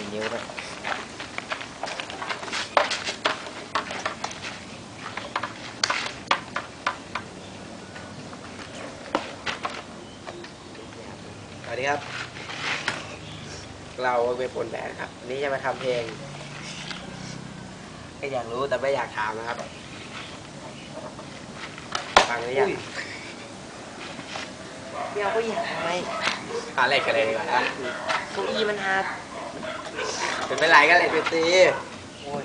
มีนิ้วด้วยสวัสดีครับ เราเป็นผลแบนครับวันนี้จะมาทำเพลง ก็อยากรู้แต่ไม่อยากถามนะครับ ฟังหรือยังเดี๋ยวก็อยากทำไมหาอะไรกันเลยดีกว่านะ เก้าอี้มันหัก เป็นไม่ไรก็เลยไปตีโอ้ย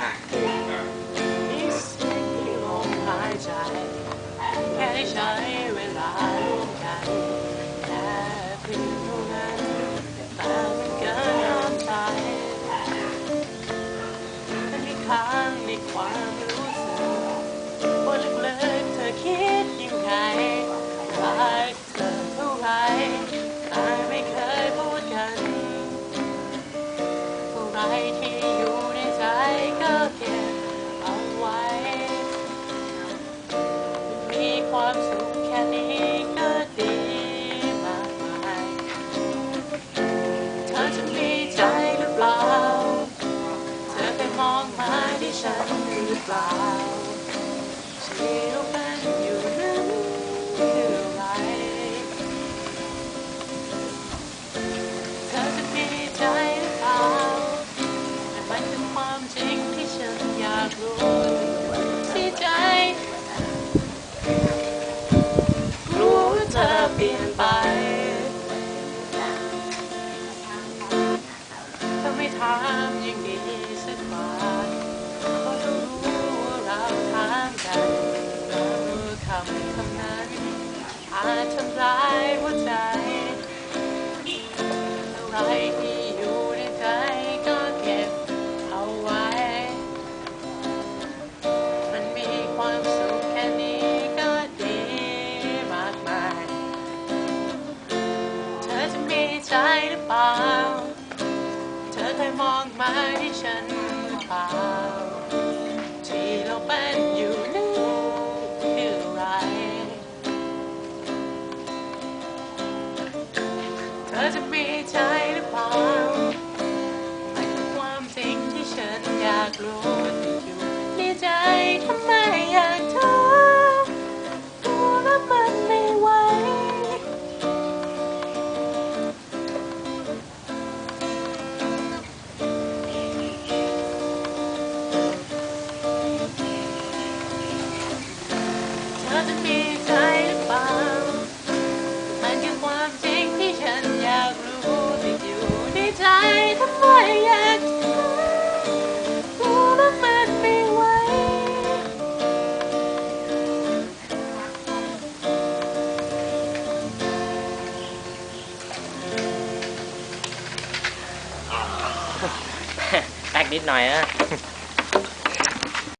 อะมีเสียงที่ลมหายใจแค่ได้ใช้ เคยมองาม่ถามยังดีสักกว่าก็จะรู้ว่าเราถามกันแล้คำคำนั้นอาจทำร้ายหัวใจอะไรที่อยู่ในใจก็เก็บเอาไว้ มันมีความสุขแค่นี้ก็ดีมากมาย เธอจะมีใจหรือเปล่า มองมาที่ฉันหรือเปล่าที่เราเป็นอยู่ แตกนิดหน่อยนะ